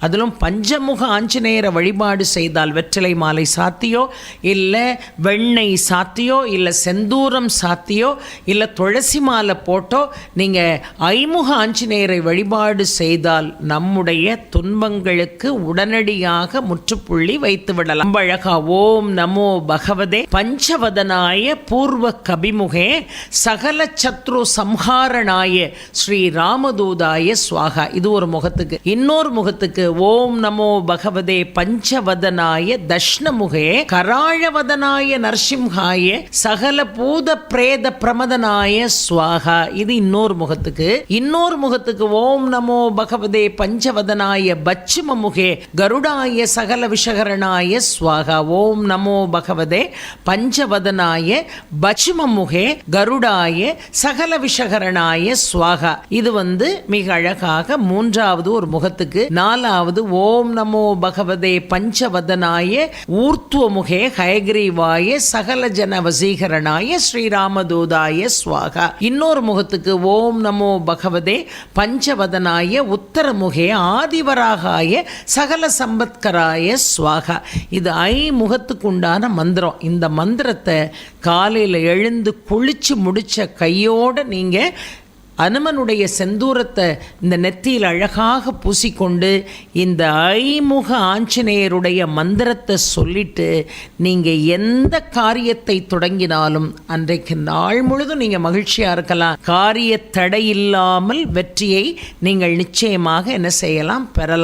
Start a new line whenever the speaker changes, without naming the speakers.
அதிலும் பஞ்சமுக ஆஞ்சநேயரை வழிபாடு செய்தால் வெற்றிலை மாலை சாத்தியோ? இல்லை வெண்ணெய் சாத்தியோ? இல்லை செந்தூரம் சாத்தியோ? இல்லை துளசி மாலை போட்டோ? நீங்கள் ஐமுக ஆஞ்சநேயரை வழிபாடு செய்தால் நம்முடைய துன்பங்களுக்கு உடனடியாக முற்றுப்புள்ளி வைத்து விடலாம். அழகா ஓம் நமோ பகவதே. பஞ்சவதனாய பூர்வ கபிமுகே சகல சத்ரு சம்ஹாரணாய ஸ்ரீ ராமதூதாய சுவாகா இது ஒரு முகத்துக்கு. இன்னொரு முகத்துக்கு ஓம் நமோ பகவதே பஞ்சவதனாய தஷ்ணமுகே கராழவதனாய நரசிம்ஹாய சகல பூத பிரேத பிரமதனாய சுவாகா. இது இன்னொரு முகத்துக்கு. இன்னொரு முகத்துக்கு ஓம் நமோ பகவதே பஞ்சவதனாய பச்சும முகே கருடாய சகல விஷகரணாய சுவாகா. ஓம் நமோ பகவதே பஞ்சவதனாய பச்சும முகே கருடாய சகல விஷகரணாய சுவாகா. இது வந்து மிக அழகாக மூன்றாவது ஒரு முகத்துக்கு நாலாவது ஓம் நமோ பகவதே பஞ்சவதனாய ஊர்த்துவ முகே ஹயக்ரீவாய சகல ஜன வசீகரணாய ஸ்ரீராமதூதாய ஸ்வாகா. இன்னொரு முகத்துக்கு ஓம் நமோ பகவதே பஞ்சவதனாய உத்தரமுகே ஆதிவராகாய சகல சம்பத்கராய ஸ்வாகா. இது ஐ முகத்துக்கு உண்டான மந்திரம். இந்த மந்திரத்தை காலையில் எழுந்து குளிச்சு முடிச்ச கையோட நீங்கள் அனுமனுடைய செந்தூரத்தை இந்த நெத்தியில் அழகாக பூசிக்கொண்டு இந்த ஐமுக ஆஞ்சநேயருடைய மந்திரத்தை சொல்லிட்டு நீங்கள் எந்த காரியத்தை தொடங்கினாலும் அன்றைக்கு நாள் முழுதும் நீங்கள் மகிழ்ச்சியாக இருக்கலாம். காரிய தடை இல்லாமல் வெற்றியை நீங்கள் நிச்சயமாக என்ன செய்யலாம்? பெறலாம்.